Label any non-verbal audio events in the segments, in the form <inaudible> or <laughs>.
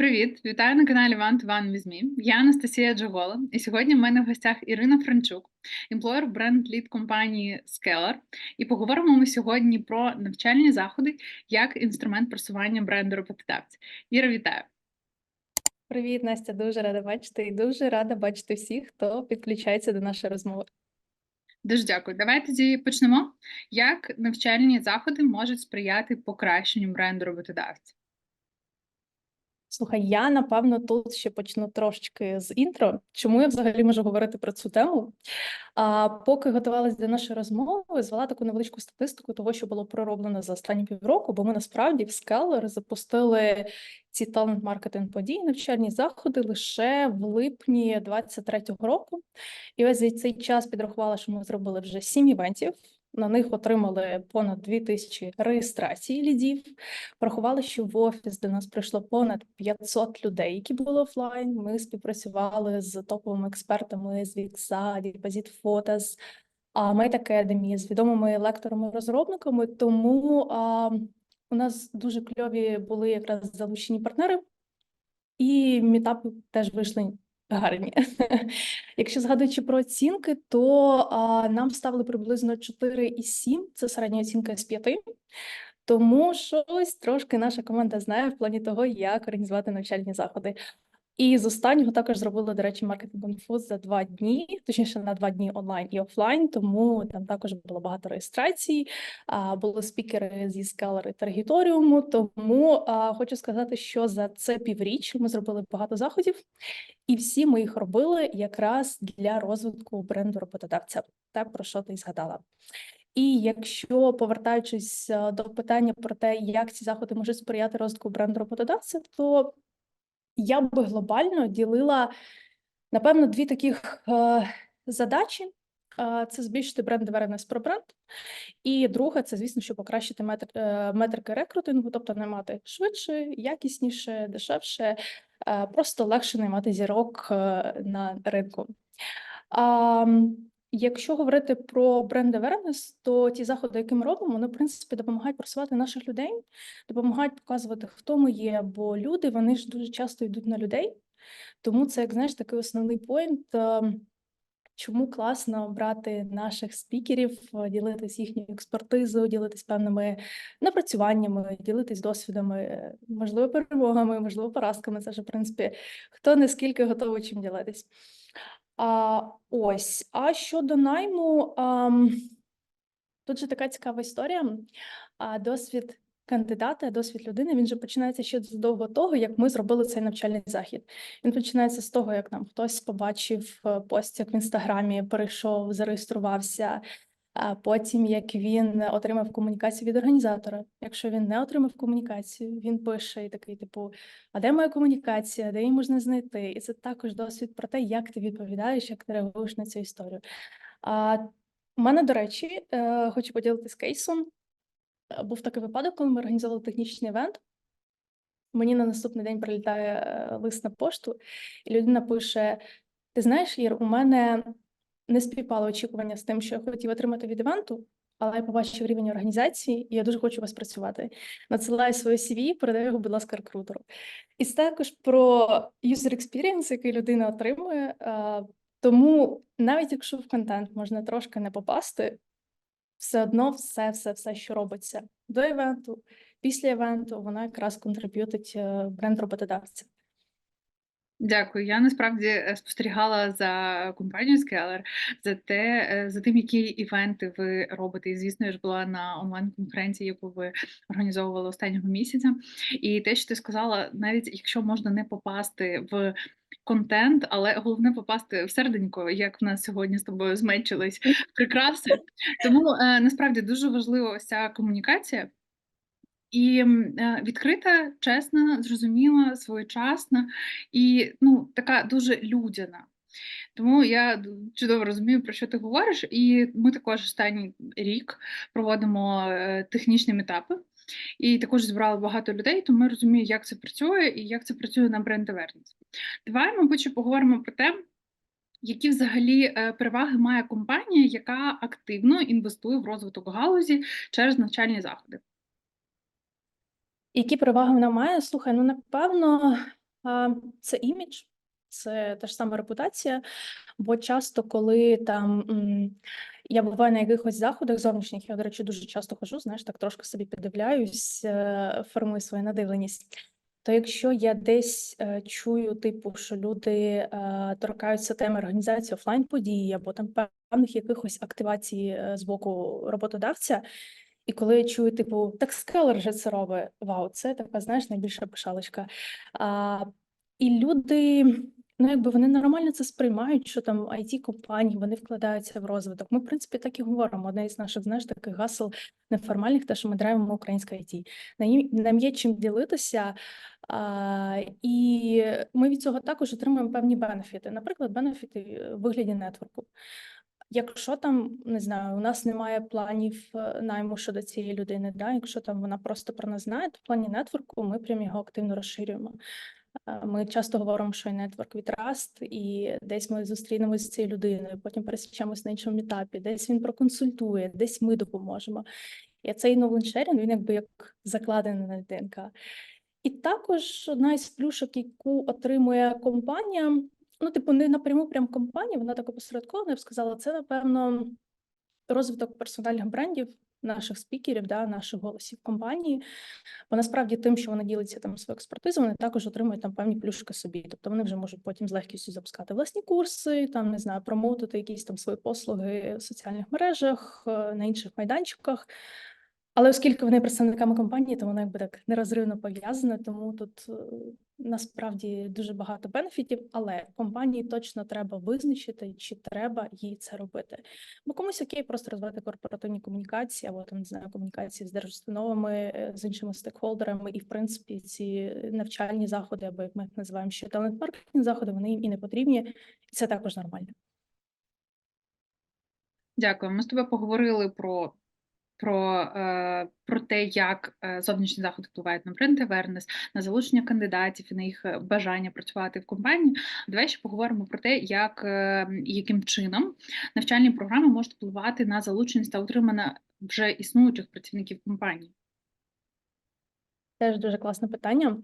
Привіт, вітаю на каналі One to One with Me. Я Анастасія Джогола, і сьогодні в мене в гостях Ірина Франчук, емплоєр бренд лід компанії Scalar. І поговоримо ми сьогодні про навчальні заходи як інструмент просування бренду роботодавця. Іра, вітаю! Привіт, Настя, дуже рада бачити і дуже рада бачити всіх, хто підключається до нашої розмови. Дуже дякую. Давайте тоді почнемо. Як навчальні заходи можуть сприяти покращенню бренду роботодавця? Слухай, я напевно тут ще почну трошечки з інтро. Чому я взагалі можу говорити про цю тему? А поки готувалася до нашої розмови, звела таку невеличку статистику того, що було пророблено за останні півроку, бо ми насправді в Scalar запустили ці талант-маркетинг події, навчальні заходи лише в липні 23-го року. І ось за цей час підрахувала, що ми зробили вже сім івентів. На них отримали понад 2000 реєстрацій лідів. Порахували, що в офіс до нас прийшло понад 500 людей, які були офлайн. Ми співпрацювали з топовими експертами з Вікса, Deposit Photos, Mate Academy, з відомими лекторами-розробниками. Тому а, у нас дуже кльові були якраз залучені партнери, і мітапи теж вийшли гарні. <laughs> Якщо згадуючи про оцінки, то а, нам ставили приблизно 4,7, це середня оцінка з 5. Тому щось трошки наша команда знає в плані того, як організувати навчальні заходи. І з останнього також зробили, до речі, маркетинг конфуз за два дні, точніше на два дні онлайн і офлайн. Тому там також було багато реєстрацій. Були спікери зі скалери Таргіторіуму. Тому хочу сказати, що за це півріч ми зробили багато заходів, і всі ми їх робили якраз для розвитку бренду роботодавця. Так про що ти згадала. І якщо повертаючись до питання про те, як ці заходи можуть сприяти розвитку бренду роботодавця, то я би глобально ділила, напевно, дві таких е, задачі. Е, це збільшити бренд awareness про бренд. І друге, це, звісно, що покращити метр, е, метрики рекрутингу, тобто наймати швидше, якісніше, дешевше, е, просто легше наймати зірок на ринку. Якщо говорити про бренд awareness, то ті заходи, які ми робимо, вони в принципі допомагають просувати наших людей, допомагають показувати, хто ми є, бо люди вони ж дуже часто йдуть на людей. Тому це, як знаєш, такий основний поінт. Ем, чому класно брати наших спікерів, ділитись їхньою експертизою, ділитись певними напрацюваннями, ділитись досвідами, можливо, перемогами, можливо, поразками. Це ж в принципі хто не скільки готовий чим ділитись. А, Ось, а щодо найму, а, тут же така цікава історія. А, Досвід кандидата, досвід людини, він же починається ще задовго того, як ми зробили цей навчальний захід. Він починається з того, як нам хтось побачив пост постік в інстаграмі, перейшов, зареєструвався. А потім, як він отримав комунікацію від організатора. Якщо він не отримав комунікацію, він пише і такий, типу: А де моя комунікація, де її можна знайти? І це також досвід про те, як ти відповідаєш, як ти реагуєш на цю історію. А у мене, до речі, е, хочу поділитися кейсом. Був такий випадок, коли ми організували технічний івент. Мені на наступний день прилітає е, лист на пошту, і людина пише: Ти знаєш, Ір, у мене не співпало очікування з тим, що я хотів отримати від івенту, але я побачив рівень організації, і я дуже хочу вас працювати. Надсилаю своє CV, передаю його, будь ласка, рекрутеру. І це також про user experience, який людина отримує. Тому навіть якщо в контент можна трошки не попасти, все одно все, все, все, що робиться до івенту, після івенту, воно якраз контриб'ютить е, бренд роботодавця. Дякую. Я насправді е, спостерігала за компанією Scalar, за те, е, за тим, які івенти ви робите. І звісно, я ж була на онлайн-конференції, яку ви організовували останнього місяця. І те, що ти сказала, навіть якщо можна не попасти в контент, але головне попасти в серденько, як в нас сьогодні з тобою зменшились прикраси. Тому е, насправді дуже важлива ця комунікація. І е, відкрита, чесна, зрозуміла, своєчасна і ну, така дуже людяна. Тому я чудово розумію, про що ти говориш, і ми також останній рік проводимо е, технічні етапи, і також зібрали багато людей, тому ми розуміємо, як це працює і як це працює на бренд Давай, мабуть, поговоримо про те. Які взагалі е, переваги має компанія, яка активно інвестує в розвиток галузі через навчальні заходи? Які переваги вона має? Слухай, ну напевно, Це імідж, це та ж сама репутація. Бо часто, коли там я буваю на якихось заходах зовнішніх, я, до речі, дуже часто хожу, знаєш, так трошки собі піддивляюсь, е, формую свою надивленість. То якщо я десь е, чую, типу, що люди е, торкаються теми організації офлайн подій або там певних якихось активацій з боку роботодавця, і коли я чую, типу, так скелер же це робить, вау, це така, знаєш, найбільша пишалочка. А, і люди, ну якби вони нормально це сприймають, що там it компанії вони вкладаються в розвиток. Ми, в принципі, так і говоримо. Одне із наших, знаєш, таких гасел неформальних, те, що ми драйвимо українське IT. Нам- є чим ділитися, а, і ми від цього також отримуємо певні бенефіти. Наприклад, бенефіти в вигляді нетворку. Якщо там не знаю, у нас немає планів е, найму щодо цієї людини, да, якщо там вона просто про нас знає, то в плані нетворку ми прям його активно розширюємо. Е, Ми часто говоримо, що нетворк від Rust, і десь ми зустрінемося з цією людиною, потім пересічемось на іншому етапі, десь він проконсультує, десь ми допоможемо. І цей новленшерінг, він якби як закладений на ДНК. І також одна із плюшок, яку отримує компанія, ну, типу, не напряму прям компанія, вона так опосередковано, я б сказала, це, напевно, розвиток персональних брендів, наших спікерів, да, наших голосів компанії. Бо насправді тим, що вони діляться там своєю експертизою, вони також отримують там певні плюшки собі. Тобто вони вже можуть потім з легкістю запускати власні курси, там не знаю, промоутити якісь там свої послуги в соціальних мережах, е, на інших майданчиках. Але оскільки вони представниками компанії, то воно якби так нерозривно пов'язане, тому тут е, насправді дуже багато бенефітів, але компанії точно треба визначити, чи треба їй це робити. Бо комусь окей, просто розвивати корпоративні комунікації або там не знаю, комунікації з держустановами, е, з іншими стейкхолдерами, і в принципі ці навчальні заходи, або як ми їх називаємо ще талент-маркетинг заходи, вони їм і не потрібні, це також нормально. Дякую. Ми з тобою поговорили про, про, е, про те, як е, зовнішні заходи впливають на бренд awareness, на залучення кандидатів і на їх е, бажання працювати в компанії. Давай ще поговоримо про те, як яким чином навчальні програми можуть впливати на залученість та утримання вже існуючих працівників компанії. Теж дуже класне питання.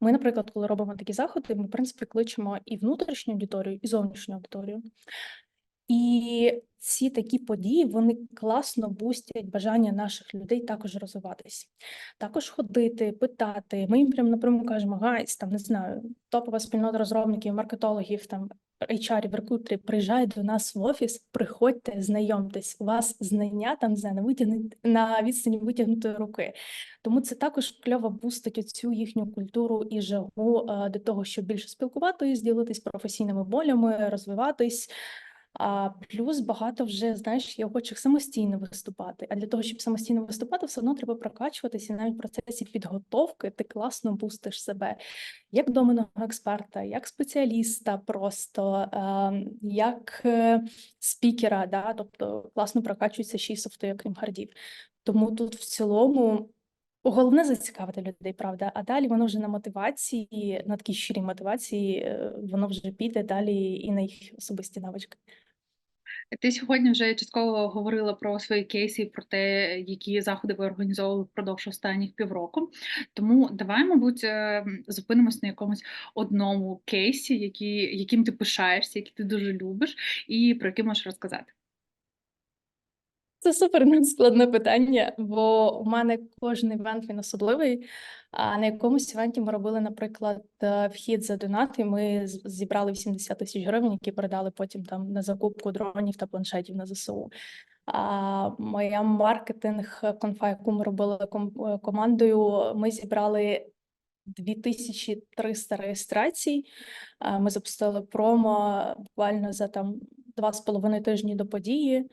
Ми, наприклад, коли робимо такі заходи, ми, в принципі, кличемо і внутрішню аудиторію, і зовнішню аудиторію. І ці такі події вони класно бустять бажання наших людей також розвиватись, також ходити, питати. Ми їм прямо напряму кажемо, гайс, там не знаю, топова спільнота розробників, маркетологів, там HR, рекрутери, приїжджають до нас в офіс, приходьте, знайомтесь. У вас знання там не на на відстані витягнутої руки. Тому це також кльово бустить оцю їхню культуру і жагу е, до того, щоб більше спілкуватись, ділитись професійними болями, розвиватись. А плюс багато вже знаєш, є охочих самостійно виступати. А для того, щоб самостійно виступати, все одно треба прокачуватися. І навіть в процесі підготовки ти класно бустиш себе як доменного експерта, як спеціаліста, просто ем, як е, спікера, да, тобто класно прокачуються ще й софти, окрім хардів. Тому тут в цілому. Головне зацікавити людей, правда, а далі воно вже на мотивації, на такій щирій мотивації, е, воно вже піде далі і на їх особисті навички. Ти сьогодні вже частково говорила про свої кейси про те, які заходи ви організовували впродовж останніх півроку. Тому давай, мабуть, е, зупинимось на якомусь одному кейсі, який, яким ти пишаєшся, який ти дуже любиш, і про який можеш розказати. Це супер складне питання, бо у мене кожен івент він особливий. А на якомусь івенті ми робили, наприклад, е, вхід за донат, і ми зібрали 80 тисяч гривень, які передали потім там на закупку дронів та планшетів на ЗСУ. А моя маркетинг е, конфа, яку ми робили е, командою, ми зібрали 2300 реєстрацій. Ми запустили промо буквально за там два з половиною тижні до події.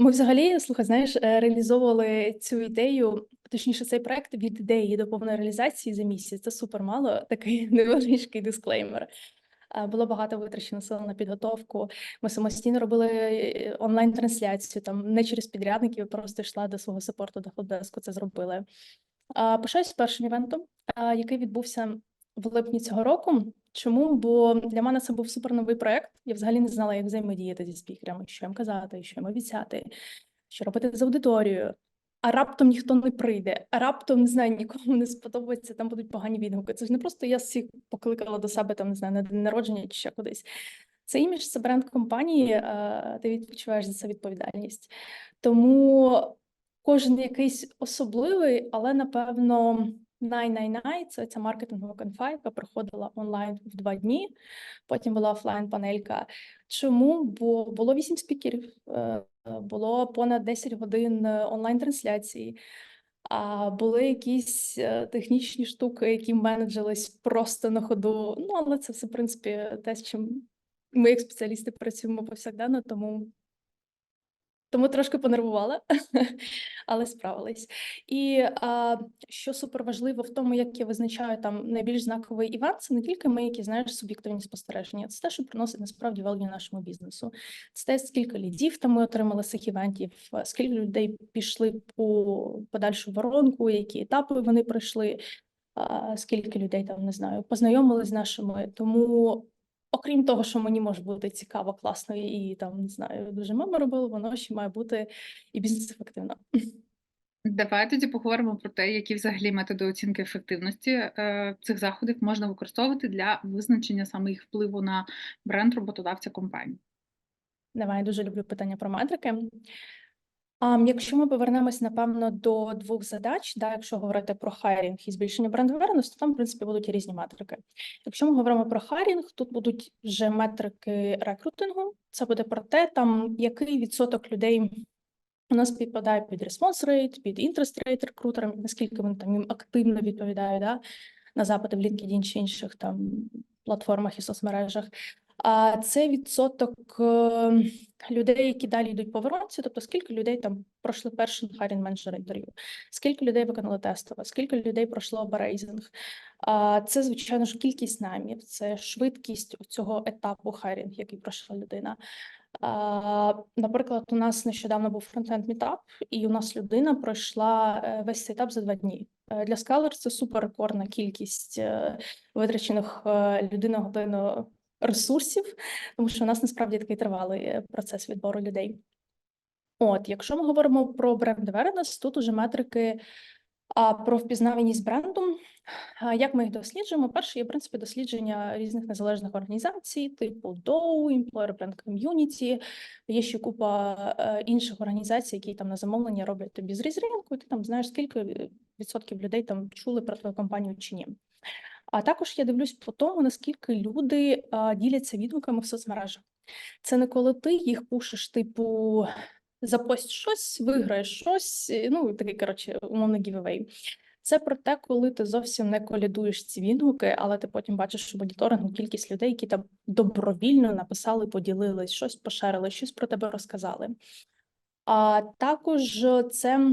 Ми взагалі, слухай, знаєш, е, реалізовували цю ідею, точніше, цей проект від ідеї до повної реалізації за місяць. Це супер мало, такий <laughs> невеличкий дисклеймер. Було багато витрачено сил на підготовку. Ми самостійно робили е, онлайн-трансляцію, там не через підрядників, просто йшла до свого саппорту до хелпдеску, це зробили. Пишаюсь першим івентом, який відбувся в липні цього року. Чому? Бо для мене це був супер новий проект. Я взагалі не знала, як взаємодіяти зі спікерами, що їм казати, що їм обіцяти, що робити з аудиторією. а раптом ніхто не прийде, а раптом не знаю, нікому не сподобається, там будуть погані відгуки. Це ж не просто я всіх покликала до себе там, не знаю, на день народження чи ще кудись. Це імідж, це бренд компанії, е, ти відчуваєш за це відповідальність. Тому кожен якийсь особливий, але напевно най-най-най це ця маркетингова конфа, яка проходила онлайн в два дні. Потім була офлайн панелька. Чому? Бо було вісім спікерів, е, було понад 10 годин онлайн трансляції. А були якісь е, технічні штуки, які менеджерились просто на ходу. Ну, але це все, в принципі, те, з чим ми, як спеціалісти, працюємо повсякденно, тому тому трошки понервувала, <laughs> але справились. І а, що супер важливо в тому, як я визначаю там найбільш знаковий івент, це не тільки ми, які знаєш суб'єктивні спостереження, це те, що приносить насправді value нашому бізнесу. Це те, скільки лідів там ми отримали цих івентів, скільки людей пішли по подальшу воронку, які етапи вони пройшли. Скільки людей там не знаю, познайомились з нашими, тому окрім того, що мені може бути цікаво, класно і там не знаю, дуже мама робила, воно ще має бути і бізнес-ефективно. Давай тоді поговоримо про те, які взагалі методи оцінки ефективності е, цих заходів можна використовувати для визначення саме їх впливу на бренд роботодавця компанії. Давай я дуже люблю питання про метрики. Якщо ми повернемось, напевно, до двох задач, да, якщо говорити про хайрінг і збільшення бренд awareness, то там, в принципі, будуть різні метрики. Якщо ми говоримо про хайрінг, тут будуть вже метрики рекрутингу. Це буде про те, там який відсоток людей у нас підпадає під response rate, під interest rate рекрутерам, наскільки вони там їм активно відповідають да, на запити в LinkedIn чи інших там платформах і соцмережах. А це відсоток е, людей, які далі йдуть по воронці, тобто скільки людей там пройшли перший харін менеджер інтерв'ю, скільки людей виконали тестове, скільки людей пройшло барейзинг. А це, звичайно ж, кількість наймів, це швидкість цього етапу хайрінг, який пройшла людина. Наприклад, у нас нещодавно був фронтенд мітап, і у нас людина пройшла е, весь цей етап за два дні. Е, для Scalers це суперрекордна кількість витрачених людиною годину ресурсів, тому що у нас насправді такий тривалий е, процес відбору людей. От, якщо ми говоримо про бренд awareness, тут уже метрики а, про впізнаваність бренду. А, як ми їх досліджуємо? Перше є в принципі дослідження різних незалежних організацій, типу DOW, Employer Brand Community, Є ще купа е, інших організацій, які там на замовлення роблять тобі зріз ринку, і ти там знаєш, скільки відсотків людей там чули про твою компанію чи ні. А також я дивлюсь по тому, наскільки люди діляться відгуками в соцмережах. Це не коли ти їх пушиш, типу запость щось, виграєш щось. Ну такий коротше, умовний гівевей. Це про те, коли ти зовсім не колядуєш ці відгуки, але ти потім бачиш у моніторингу кількість людей, які там добровільно написали, поділились, щось поширили, щось про тебе розказали. А також це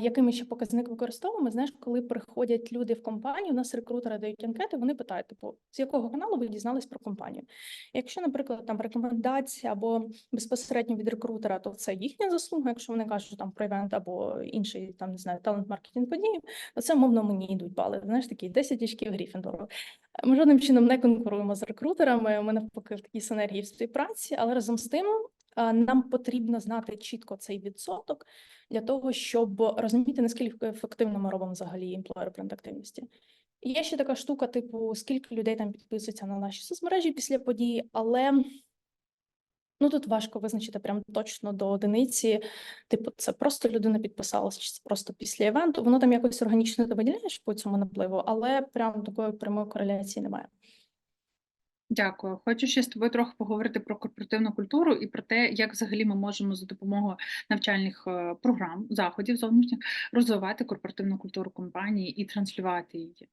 який ми ще показник використовуємо, знаєш, коли приходять люди в компанію, у нас рекрутери дають анкети, вони питають, типу, з якого каналу ви дізнались про компанію? Якщо, наприклад, там рекомендація або безпосередньо від рекрутера, то це їхня заслуга. Якщо вони кажуть там про івент або інший там не знаю, талант маркетинг події, то це мовно мені йдуть бали. Знаєш, такі 10 очків Гріфіндору. Ми жодним чином не конкуруємо з рекрутерами. Ми навпаки в такій синергії в співпраці, але разом з тим нам потрібно знати чітко цей відсоток для того, щоб розуміти, наскільки ефективно ми робимо взагалі імплоєр бренд активності. Є ще така штука, типу, скільки людей там підписується на наші соцмережі після події, але ну тут важко визначити прям точно до одиниці. Типу, це просто людина підписалась, чи це просто після івенту. Воно там якось органічно ти виділяєш по цьому напливу, але прям такої прямої кореляції немає. Дякую. Хочу ще з тобою трохи поговорити про корпоративну культуру і про те, як взагалі ми можемо за допомогою навчальних е, програм, заходів зовнішніх розвивати корпоративну культуру компанії і транслювати її.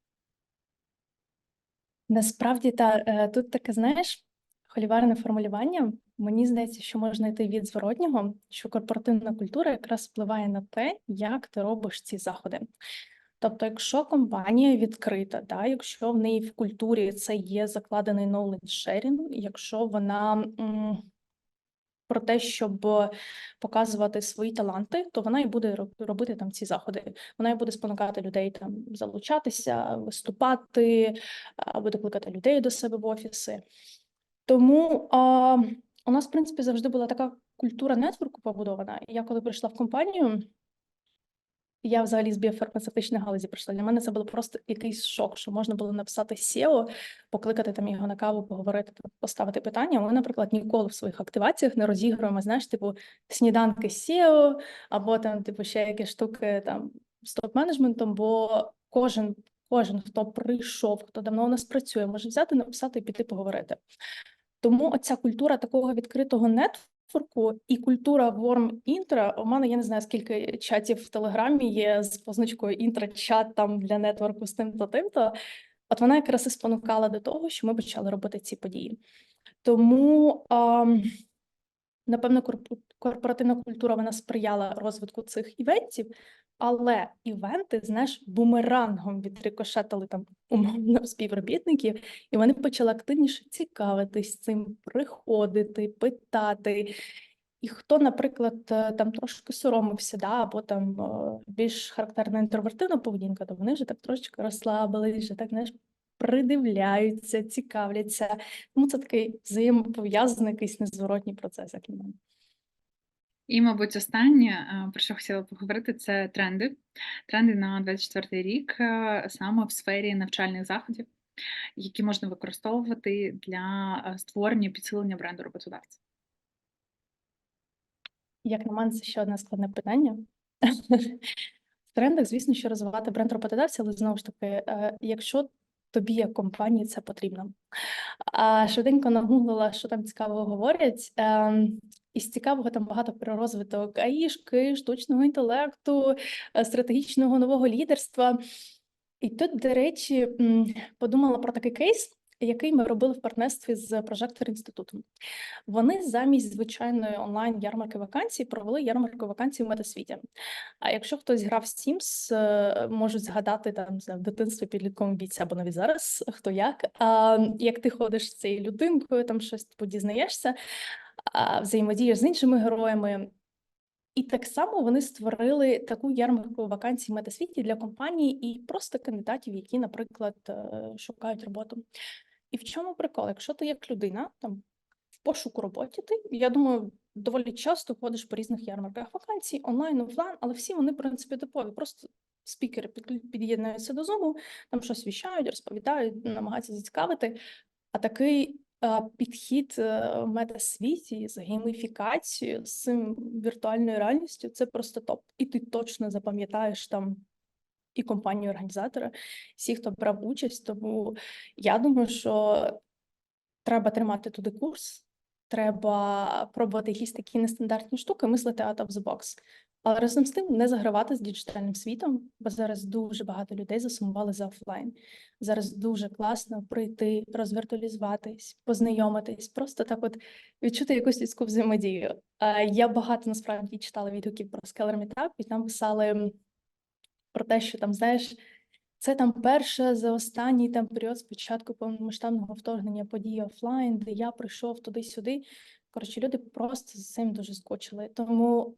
Насправді, та е, тут таке, знаєш, холіварне формулювання. Мені здається, що можна йти від зворотнього, що корпоративна культура якраз впливає на те, як ти робиш ці заходи. Тобто, якщо компанія відкрита, да, якщо в неї в культурі це є закладений knowledge sharing, якщо вона м, про те, щоб показувати свої таланти, то вона і буде робити там ці заходи. Вона і буде спонукати людей там залучатися, виступати, буде кликати людей до себе в офіси. Тому а, у нас, в принципі, завжди була така культура нетворку побудована. Я коли прийшла в компанію, я взагалі з біофармацевтичної галузі прийшла. Для мене це було просто якийсь шок, що можна було написати SEO, покликати там його на каву, поговорити, поставити питання. Ми, наприклад, ніколи в своїх активаціях не розігруємо, знаєш, типу сніданки SEO, або там, типу, ще якісь штуки там з топ-менеджментом, бо кожен, кожен, хто прийшов, хто давно у нас працює, може взяти, написати і піти поговорити. Тому оця культура такого відкритого нетворку і культура ворм інтра. У мене я не знаю, скільки чатів в Телеграмі є з позначкою інтра-чат там для нетворку з тим-то тим-то. От вона якраз і спонукала до того, що ми почали робити ці події. Тому, ам, напевно, корпоративна культура вона сприяла розвитку цих івентів, але івенти, знаєш, бумерангом відрикошетили там умовно співробітників, і вони почали активніше цікавитись цим, приходити, питати. І хто, наприклад, е, там трошки соромився, да, або там е, більш характерна інтровертивна поведінка, то вони вже так трошечки розслабились, вже так, знаєш, придивляються, цікавляться. Тому це такий взаємопов'язаний якийсь незворотній процес, як на мене. І, мабуть, останнє, е, про що хотіла поговорити, це тренди. Тренди на 24 рік е, саме в сфері навчальних заходів, які можна використовувати для е, створення підсилення бренду роботодавця. Як на мене, це ще одне складне питання. <laughs> В трендах, звісно, що розвивати бренд роботодавця, але знову ж таки, якщо тобі як компанії це потрібно. А швиденько нагуглила, що там цікавого говорять. і Із цікавого там багато про розвиток аїшки, штучного інтелекту, е, стратегічного нового лідерства. І тут, до речі, подумала про такий кейс, який ми робили в партнерстві з Прожектор інститутом. Вони замість звичайної онлайн ярмарки вакансій провели ярмарку вакансій в метасвіті. А якщо хтось грав в Sims, е, можуть згадати там в дитинстві підлітковому віці або навіть зараз, хто як. А, як ти ходиш з цією людинкою, там щось дізнаєшся, а, взаємодієш з іншими героями. І так само вони створили таку ярмарку вакансій в метасвіті для компаній і просто кандидатів, які, наприклад, е, шукають роботу. І в чому прикол? Якщо ти як людина там в пошуку роботи, ти я думаю, доволі часто ходиш по різних ярмарках вакансій, онлайн, офлайн, але всі вони, в принципі, типові. Просто спікери під'єднуються до Zoom, там щось віщають, розповідають, намагаються зацікавити. А такий е, підхід е, в метасвіті з гейміфікацією, з цим віртуальною реальністю це просто топ. І ти точно запам'ятаєш там і компанію організатора, всі, хто брав участь. Тому я думаю, що треба тримати туди курс, треба пробувати якісь такі нестандартні штуки, мислити out of the box. Але разом з тим не загравати з діджитальним світом, бо зараз дуже багато людей засумували за офлайн. Зараз дуже класно прийти, розвіртуалізуватись, познайомитись, просто так от відчути якусь людську взаємодію. Е, Я багато насправді читала відгуків про Meetup, і там писали про те, що там, знаєш, це там перша за останній там період спочатку повномасштабного вторгнення події офлайн, де я прийшов туди-сюди. Коротше, люди просто з цим дуже скочили. Тому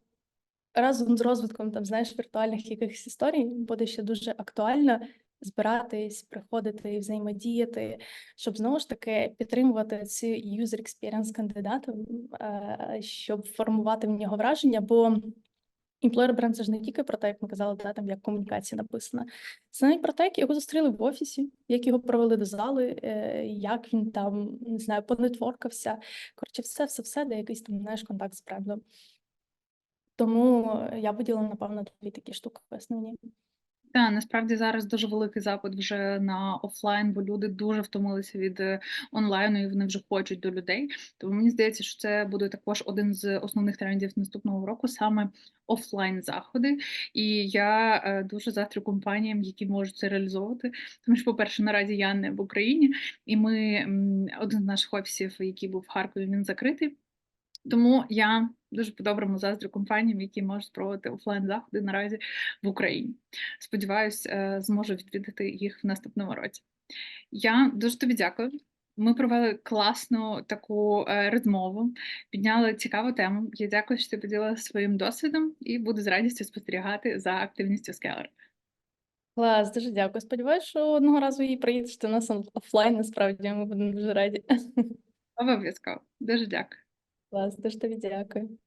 разом з розвитком там, знаєш, віртуальних якихось історій буде ще дуже актуально збиратись, приходити і взаємодіяти, щоб знову ж таки підтримувати цю user experience кандидата, е, щоб формувати в нього враження, бо Employer бренд це ж не тільки про те, як ми казали, да, там як комунікація написана. Це навіть про те, як його зустріли в офісі, як його провели до зали, е, як він там не знаю, понетворкався. Коротше, все, все, все, де якийсь там знаєш контакт з брендом. Тому я виділила, напевно, дві такі штуки основні. Так, насправді зараз дуже великий запит вже на офлайн, бо люди дуже втомилися від е, онлайну і вони вже хочуть до людей. Тому мені здається, що це буде також один з основних трендів наступного року, саме офлайн заходи. І я е, дуже заздрю компаніям, які можуть це реалізовувати. Тому що, по-перше, наразі я не в Україні, і ми один з наших офісів, який був в Харкові, він закритий. Тому я дуже по-доброму заздрю компаніям, які можуть проводити офлайн заходи наразі в Україні. Сподіваюсь, е, зможу відвідати їх в наступному році. Я дуже тобі дякую. Ми провели класну таку е, розмову, підняли цікаву тему. Я дякую, що ти поділилася своїм досвідом і буду з радістю спостерігати за активністю Scalar. Клас, дуже дякую. Сподіваюся, що одного разу її приїдеш до нас офлайн. Насправді ми будемо дуже раді. Обов'язково. Дуже дякую. Клас, дуже тобі дякую.